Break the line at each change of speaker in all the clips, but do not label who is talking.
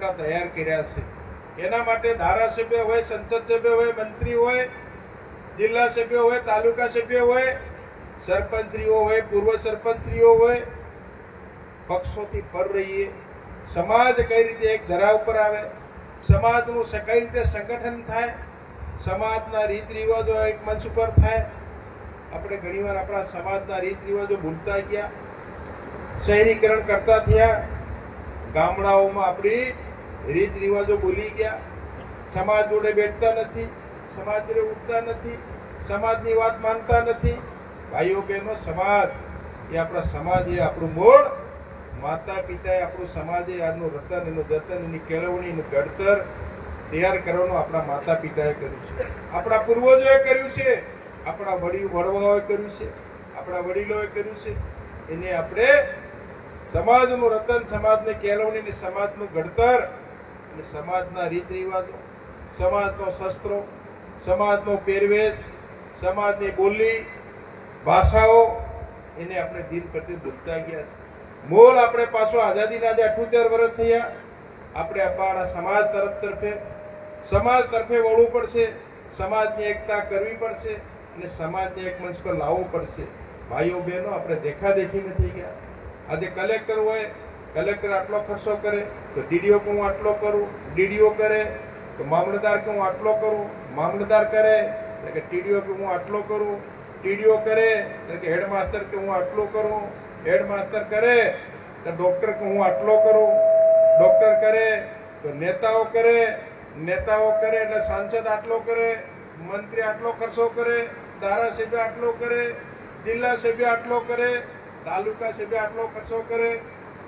રૂપરેખા તૈયાર કર્યા છે. એના માટે ધારાસભ્ય હોય સંસદ સભ્ય હોય, મંત્રી હોય, જિલ્લા સભ્ય હોય, તાલુકા સભ્ય હોય સરપંચીઓ હોય, પૂર્વ સરપંચીઓ હોય, પક્ષોથી પર રહીએ. સમાજ કઈ રીતે એક ધરા ઉપર આવે? સમાજનું કઈ રીતે સંગઠન થાય? સમાજના રીત રિવાજો એક મંચ ઉપર થાય? આપણે ઘણીવાર આપણા સમાજના રીત રિવાજો ભૂલતા ગયા. શહેરીકરણ કરતા થયા. ગામડાઓમાં આપણી રીત રિવાજો ભૂલી ગયા. સમાજ જોડે બેઠતા નથી, સમાજ જોડે ઉઠતા નથી, સમાજની વાત માનતા નથી. ભાઈઓ બહેનો, સમાજ એ આપણા સમાજ એ આપણું મૂળ. માતા પિતાએ આપણું સમાજે આનું રતન, એનું જતન, એની કેળવણી, એનું ઘડતર તૈયાર કરવાનું આપણા માતા પિતાએ કર્યું છે. આપણા પૂર્વજોએ કર્યું છે. આપણા વડીલ, વડવાઓએ કર્યું છે. આપણા વડીલોએ કર્યું છે. એને આપણે સમાજનું રતન, સમાજની કેળવણી સમાજનું ઘડતર સમાજના રીત રિવાજો, સમાજનો શસ્ત્રો, સમાજનો પહેરવેશ, સમાજની બોલી, ભાષાઓ, એને આપણે દિન પ્રતિ ભૂલતા ગયા છે. મૂળ આપણે પાછો આઝાદીના જે અઠ્યોતેર વર્ષ થયા, આપણે આપણા સમાજ તરફ તરફે, સમાજ તરફે વળવું પડશે, સમાજની એકતા કરવી પડશે અને સમાજને એક મંચ પર લાવવું પડશે. ભાઈઓ બહેનો, આપણે દેખાદેખી નથી ગયા. આજે કલેક્ટર હોય કલેક્ટર આટલો ખર્ચો કરે, તો ડીડીઓ કે હું આટલો કરું? ડીડીઓ કરે, તો મામલતદાર કે હું આટલો કરું? મામલતદાર કરે, એટલે કે ટીડીઓ કે હું આટલો કરું? ટીડીઓ કરે, એટલે કે હેડમાસ્ટર કે હું આટલો કરું? હેડમાસ્ટર કરે, તો ડૉક્ટર કે હું આટલો કરું? ડૉક્ટર કરે, તો નેતાઓ કરે નેતાઓ કરે, એટલે સાંસદ આટલો કરે, મંત્રી આટલો ખર્ચો કરે, ધારાસભ્ય આટલો કરે, જિલ્લા સભ્ય આટલો કરે, તાલુકા સભ્ય આટલો ખર્ચો કરે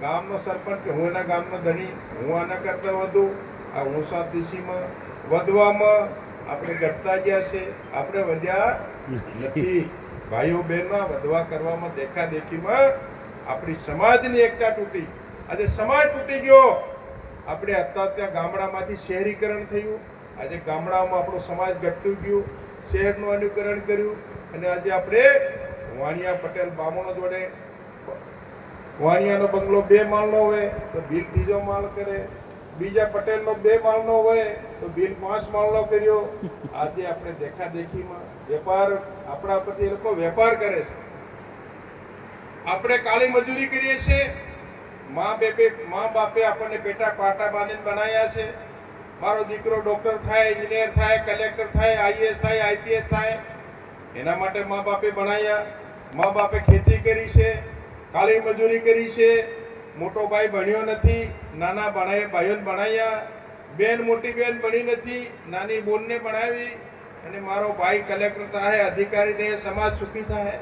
ગામનો સરપંચ હું એના ગામનો ધણી, હું આના કરતા વધુ, આ ઊંસા દિશીમાં વધવામાં આપણે ઘટતા ગયા છે, આપણે વધ્યા નથી. ભાઈઓ બહેનમાં વધવા કરવામાં દેખા દેખીમાં આપણી સમાજની એકતા તૂટી. આજે સમાજ તૂટી ગયો. આપણે અત્યાર ત્યાં ગામડામાંથી શહેરીકરણ થયું. આજે ગામડામાં આપણો સમાજ ઘટતું ગયું. શહેરનું અનુકરણ કર્યું. અને આજે આપણે વાણિયા પટેલ બામણો જોડે વાણિયાનો બંગલો બે માળનો હોય તો બિલ ત્રીજો માળ કરે. બીજા પટેલનો બે માળનો હોય તો બિલ પાંચ માળનો કર્યો. આજે આપણે દેખા દેખીમાં વેપાર, આપણા પ્રતિ લોકો વેપાર કરે છે. આપણે કાળી મજૂરી કરીએ છીએ. મા બેપે મા બાપે આપણને પેટા પાટા બાંધીને બનાવ્યા છે. મારો દીકરો ડોક્ટર થાય, એન્જિનિયર થાય, કલેક્ટર થાય આઈએસ થાય, આઈપીએસ થાય. એના માટે મા બાપે બનાવ્યા મા બાપે ખેતી કરી છે. કાળી મજૂરી કરી છે. મોટો ભાઈ ભણ્યો નથી. નાના ભણાય ભાઈઓને ભણાયા. બેન મોટી બેન ભણી નથી. નાની બોનને ભણાવી. અને મારો ભાઈ કલેક્ટર થાય અધિકારી થાય સમાજ સુખી થાય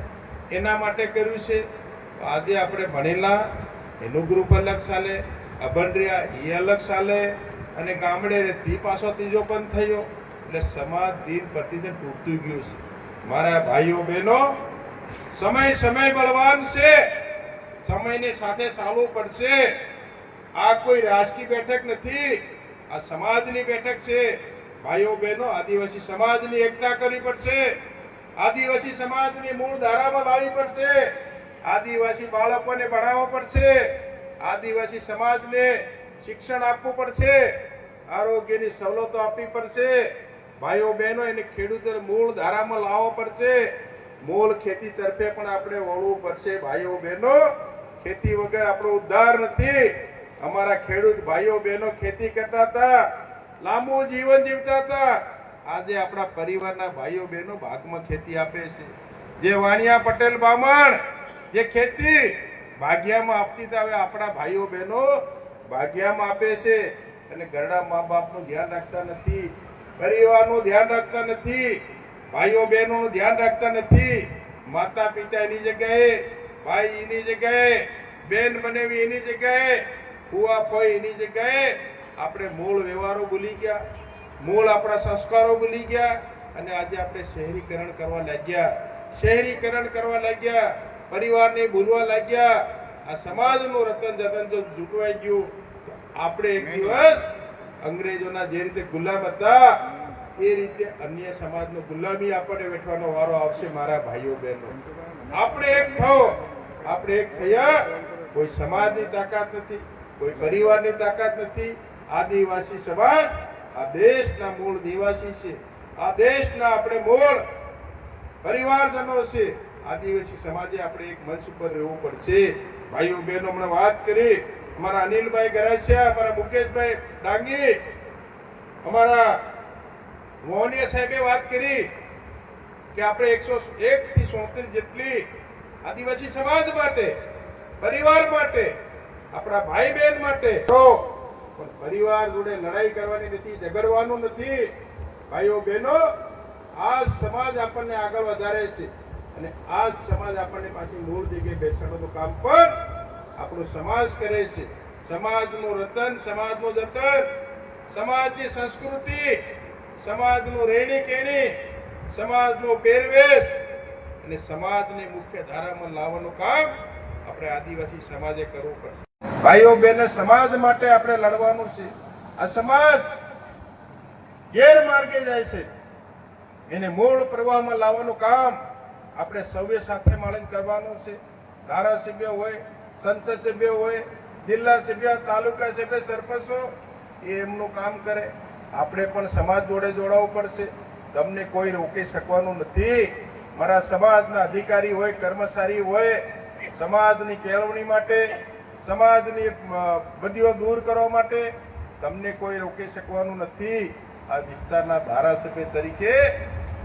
એના માટે કર્યું છે. આજે આપણે ભણેલા. એનું ગ્રુપ અલગ ચાલે. અભંડ્રિયા એ અલગ ચાલે. અને ગામડે ધી પાછો ત્રીજો પણ થયો. એટલે સમાજ દિન પ્રતિદિન તૂટતું ગયું છે. મારા ભાઈઓ બહેનો, સમય સમય બળવાન છે. સમયની સાથે ચાલવું પડશે. આ કોઈ રાજકીય બેઠક નથી. આ સમાજની બેઠક છે. ભાઈઓ બહેનો, આદિવાસી સમાજની એકતા કરવી પડશે. આદિવાસી સમાજની મૂળ ધારામાં લાવવી પડશે. આદિવાસી બાળકોને ભણાવવા પડશે. આદિવાસી સમાજને શિક્ષણ આપવું પડશે. આરોગ્યની સવલતો આપવી પડશે. ભાઈઓ બહેનો, એને ખેડૂતોને મૂળ ધારામાં લાવવો પડશે. મૂળ ખેતી તરફે પણ આપણે વળવું પડશે, ભાઈઓ બહેનો. ખેતી વગર આપણો ઉદ્ધાર નથી. અમારા ખેડૂત ભાઈઓ બહેનો ખેતી કરતા હતા, લાંબુ જીવન જીવતા હતા. આજે આપણા પરિવારના ભાઈઓ બહેનો ભાગમાં ખેતી આપે છે. જે વાણિયા પટેલ બામણ, જે ખેતી ભાગ્યામાં આપતી હતા હવે આપણા ભાઈઓ બહેનો ભાગ્યામાં આપે છે. અને ઘરડા મા બાપનું ધ્યાન રાખતા નથી, પરિવારનું ધ્યાન રાખતા નથી, ભાઈઓ બહેનોનું ધ્યાન રાખતા નથી. માતા પિતા એની જગ્યાએ, ભાઈ એની જગ્યાએ બેન બનેવી એની જગ્યાએ ફુવા ફોઈ એની જગ્યાએ આપણે મૂળ વ્યવહારો ભૂલી ગયા મૂળ આપણા સંસ્કારો ભૂલી ગયા અને આજે આપણે શહેરીકરણ કરવા લાગ્યા. શહેરીકરણ કરવા લાગ્યા પરિવારને ભૂલવા લાગ્યા. આ સમાજનું રતન જતન જો જૂટવાઈ ગયું આપણે એક દિવસ અંગ્રેજોના જે રીતે ગુલામ હતા એ રીતે અન્ય સમાજનો ગુલામી આપણને વેઠવાનો વારો આવશે મારા ભાઈઓ બહેનો. આપણે એક થો આપણે એક થયા કોઈ સમાજની તાકાત નથી, કોઈ પરિવારની તાકાત નથી. આદિવાસી સમાજ, આ દેશના મૂળ નિવાસી છે. આ દેશના આપણે મૂળ પરિવારજનો છે. આદિવાસી સમાજે આપણે એક મંચ ઉપર રહેવું પડશે. ભાઈઓ બહેનો, હમણાં વાત કરી. અમારા અનિલભાઈ ગરાસિયા અમારા મુકેશભાઈ ડાંગી. અમારા મોહનીય સાહેબે વાત કરી કે આપણે એકસો એક થી સોત્રીસ જેટલી આદિવાસી સમાજ માટે પરિવાર માટે, આપણા ભાઈ બહેન માટે પણ પરિવાર જોડે લડાઈ કરવાની નથી, ઝઘડવાનું નથી. ભાઈઓ બહેનો આ સમાજ આપણને આગળ વધારે છે. અને આ સમાજ આપણને પાછી મૂળ જગ્યાએ બેસાડવાનું કામ પણ આપણો સમાજ કરે છે. સમાજનું રતન, સમાજનું જતન, સમાજની સંસ્કૃતિ, સમાજનું રહેણી કેણી સમાજનો પહેરવેશ અને સમાજને મુખ્ય ધારામાં લાવવાનું કામ આપણે આદિવાસી સમાજે કરવું પડશે. ભાઈઓ બહેનો, સમાજ માટે આપણે લડવાનું છે. આ સમાજ ગેરમાર્ગે જાય છે. એને મૂળ પ્રવાહમાં લાવવાનું કામ આપણે સૌએ સાથે મળીને કરવાનું છે. ધારાસભ્ય હોય સંસદ સભ્ય હોય, જિલ્લા સભ્ય, તાલુકા સભ્ય, સરપંચો, એ એમનું કામ કરે. આપણે પણ સમાજ જોડે જોડાવવું પડશે. તમને કોઈ રોકી શકવાનું નથી. મારા સમાજના અધિકારી હોય, કર્મચારી હોય સમાજની કેળવણી માટે, સમાજની બધીઓ દૂર કરવા માટે તમને કોઈ રોકી શકવાનું નથી. આ વિસ્તારના ધારાસભ્ય તરીકે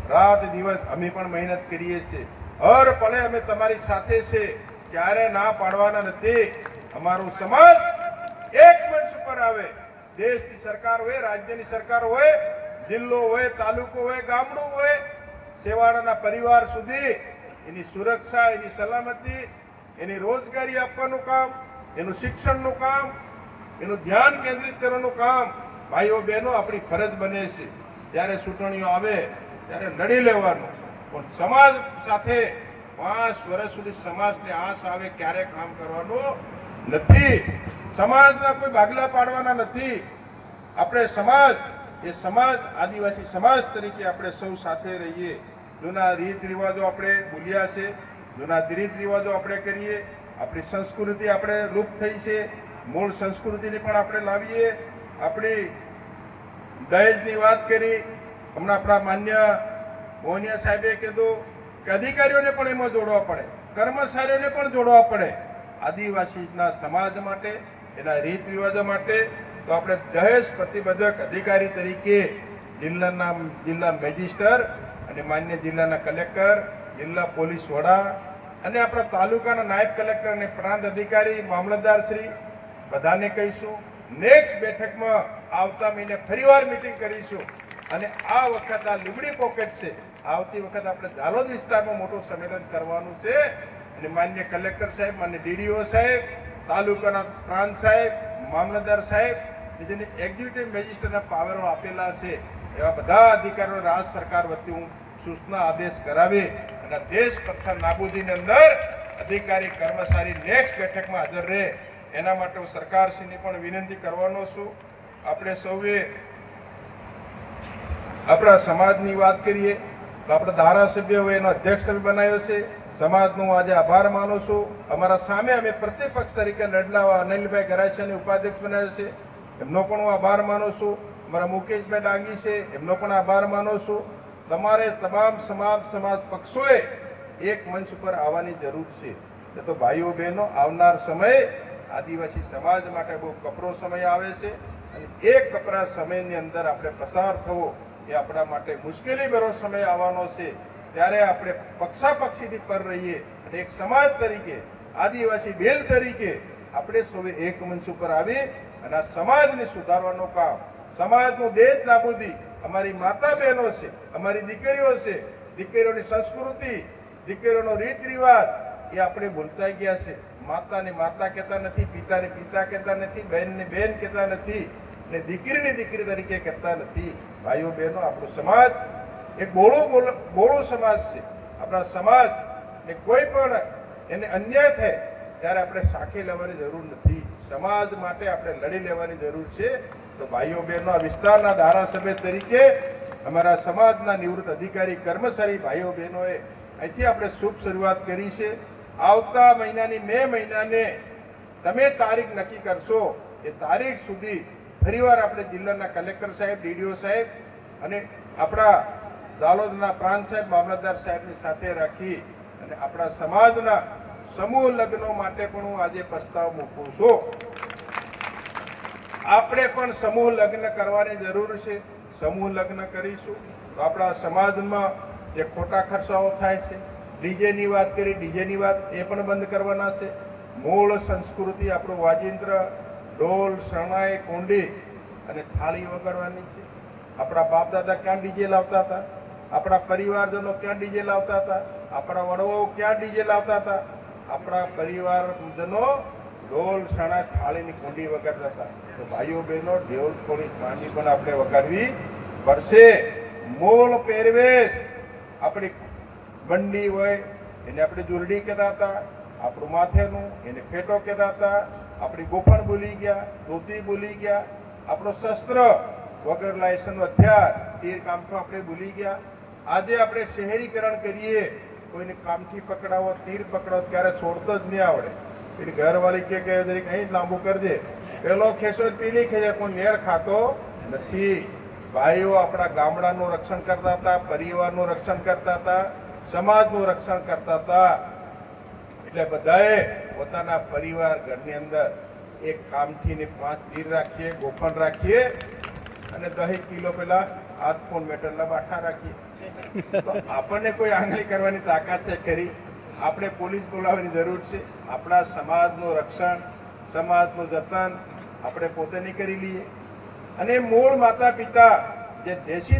રાત દિવસ અમે પણ મહેનત કરીએ છીએ. હર પળે અમે તમારી સાથે છે, ક્યારે ના પાડવાના નથી. અમારો સમાજ એક મંચ પર આવે. દેશની સરકાર હોય, રાજ્યની સરકાર હોય, જિલ્લો હોય, તાલુકો હોય, ગામડું હોય, સેવાળાના પરિવાર સુધી એની સુરક્ષા, એની સલામતી એની રોજગારી આપવાનું કામ, એનું શિક્ષણનું કામ, એનું ધ્યાન કેન્દ્રિત કરવાનું કામ ભાઈઓ બહેનો આપણી ફરજ બને છે. જ્યારે ચૂંટણીઓ આવે, ત્યારે લડી લેવાનું. પણ સમાજ સાથે પાંચ વર્ષ સુધી સમાજને આશ આવે ક્યારે કામ કરવાનું નથી. સમાજના કોઈ ભાગલા પાડવાના નથી. આપણે સમાજ, એ સમાજ, આદિવાસી સમાજ તરીકે આપણે સૌ સાથે રહીએ. જૂના રીત રિવાજો આપણે ભૂલ્યા છે. જૂના રીત રિવાજો આપણે કરીએ, આપણી સંસ્કૃતિ આપણે લુપ્ત થઈ છે, મૂળ સંસ્કૃતિને પણ આપણે લાવીએ. આપણી દહેજની વાત કરી, હમણાં આપણા માન્ય મોહનિયા સાહેબે કીધું કે અધિકારીઓને પણ એમાં જોડવા પડે, કર્મચારીઓને પણ જોડવા પડે, આદિવાસીના સમાજ માટે, એના રીત રિવાજો માટે. તો આપણે દહેજ પ્રતિબંધક અધિકારી તરીકે જિલ્લાના, જિલ્લા મેજિસ્ટર અને માન્ય જિલ્લાના કલેક્ટર જિલ્લા પોલીસ વડા અને આપણા તાલુકાના નાયબ કલેક્ટર અને પ્રાંત અધિકારી, મામલતદાર શ્રી, બધાને કહીશું નેક્સ્ટ બેઠકમાં આવતા મહિને ફરીવાર મિટિંગ કરીશું. અને આ વખત આ લીમડી પોકેટ છે, આવતી વખત આપણે ઝાલોદ વિસ્તારમાં મોટું સંમેલન કરવાનું છે. અને માન્ય કલેક્ટર સાહેબ, માન્ય ડીડીઓ સાહેબ, તાલુકાના પ્રાંત સાહેબ, મામલતદાર સાહેબ જેને એક્ઝિક્યુટિવ મેજિસ્ટ્રેટના પાવરો આપેલા છે, એવા બધા અધિકારીઓ રાજ્ય સરકાર વતી હું સૂચના આદેશ કરાવી અને દેશ તથા નાબૂદીની અંદર અધિકારી, કર્મચારી નેક્સ્ટ બેઠકમાં હાજર રહે. એના માટે હું સરકારશ્રીની પણ વિનંતી કરવાનો છું. આપણે સૌએ આપણા સમાજની વાત કરીએ તો આપણા ધારાસભ્ય હોય એનો અધ્યક્ષ તમે બનાવ્યો છે. સમાજનો હું આજે આભાર માનું છું. અમારા સામે અમે પ્રતિપક્ષ તરીકે લડનાવા અનિલભાઈ ગરાસિયાને ઉપાધ્યક્ષ બનાવ્યો છે. એમનો પણ હું આભાર માનું છું. અમારા મુકેશભાઈ ડાંગી છે. એમનો પણ આભાર માનું છું. તમારે તમામ સમાજ સમાજ પક્ષોએ એક મંચ પર આવવાની જરૂર છે. એ તો ભાઈઓ બહેનો, આવનાર સમય આદિવાસી સમાજ માટે બહુ કપરો સમય આવે છે અને એ કપરા સમયની અંદર આપણે પસાર થવો એ આપણા માટે મુશ્કેલી ભરો સમય આવવાનો છે. ત્યારે આપણે પક્ષાપક્ષીથી પર રહીએ અને એક સમાજ તરીકે, આદિવાસી બેલ તરીકે આપણે સૌએ એક મંચ ઉપર આવી અને આ સમાજને સુધારવાનું કામ, સમાજનું દેશ નાબૂદી અમારી માતા બહેનો છે, અમારી દીકરીઓ છે, દીકરીઓની સંસ્કૃતિ, દીકરીઓનો રીત રિવાજ, એ આપણે ભૂલતા ગયા છે. માતાને માતા કહેતા નથી, પિતાને પિતા કહેતા નથી, બહેનને બહેન કહેતા નથી, ને દીકરીને દીકરી તરીકે કહેતા નથી. ભાઈઓ બહેનો, આપણો સમાજ એક બોળો બોળો સમાજ છે. આપણા સમાજ ને કોઈ પણ એને અન્યાય થાય, ત્યારે આપણે સાખી લેવાની જરૂર નથી. સમાજ માટે આપણે લડી લેવાની જરૂર છે. તો ભાઈઓ બહેનો, આ વિસ્તારના ધારાસભ્ય તરીકે અમારા સમાજના નિવૃત્ત અધિકારી, કર્મચારી ભાઈઓ બહેનોએ અહીંથી આપણે શુભ શરૂઆત કરી છે. આવતા મહિનાની મે મહિનાને તમે તારીખ નક્કી કરશો એ તારીખ સુધી ફરીવાર આપણે જિલ્લાના કલેક્ટર સાહેબ, ડીડીઓ સાહેબ અને આપણા દાલોદના પ્રાંત સાહેબ, મામલતદાર સાહેબની સાથે રાખી અને આપણા સમાજના સમૂહ લગ્નો માટે પણ હું આજે પ્રસ્તાવ મૂકું છું. આપણે પણ સમૂહ લગ્ન કરવાની જરૂર છે. સમૂહ લગ્ન કરીશું. તો આપણા સમાજમાં જે ખોટા ખર્ચાઓ થાય છે, ડીજેની વાત કરી, ડીજેની વાત એ પણ બંધ કરવાના છે. મૂળ સંસ્કૃતિ આપણું વાજિંત્ર, ઢોલ, શરણાઈ, કુંડી અને થાળી વગાડવાની છે. આપણા બાપ દાદા ક્યાં ડીજે લાવતા હતા? આપણા પરિવારજનો ક્યાં ડીજે લાવતા હતા? આપણા વડવાઓ ક્યાં ડીજે લાવતા હતા? આપણા પરિવારજનો ઢોલ શણા થાળીની કુંડી વગાડતા હતા. તો ભાઈઓ બહેનો, ઢોલ થોડી માંડી પણ આપણે વગાડવી પડશે. મોલ પહેરવેશ. આપણી બંડી હોય, એને આપણે જુરડી કહેતા હતા. આપણું માથેનું એને ફેટો કહેતા હતા. આપણી ગોફણ ભૂલી ગયા, ધોતી ભૂલી ગયા. આપણો શસ્ત્ર વગર લાયસન્સ હથિયાર તીર કામઠું આપણે ભૂલી ગયા. આજે આપણે શહેરીકરણ કરીએ. કોઈને કામથી પકડાવો, તીર પકડાવો, ત્યારે છોડતો જ નહીં આવડે. એની ઘરવાળી કે કે અહીં લાંબુ કરજે પેલો ખેંચો પીલી ખેંચે કોઈ મેળ ખાતો નથી ભાઈઓ આપણા ગામડાનું રક્ષણ કરતા હતા પરિવારનું રક્ષણ કરતા હતા સમાજનું રક્ષણ કરતા હતા એટલે બધાએ પોતાના પરિવાર ઘરની અંદર એક કામથી ને પાંચ તીર રાખીએ, ગોફણ રાખીએ અને દહેક કિલો પેલા હાથ ફોન મેટરના બાઠા રાખીએ. આપણને કોઈ આંગળી કરવાની તાકાત છે ખરી? આપણે પોલીસ બોલાવવાની જરૂર છે. આપણા સમાજનું રક્ષણ, સમાજનું જતન આપણે પોતે નહીં કરી લઈએ. અને મૂળ માતા પિતા જે દેશી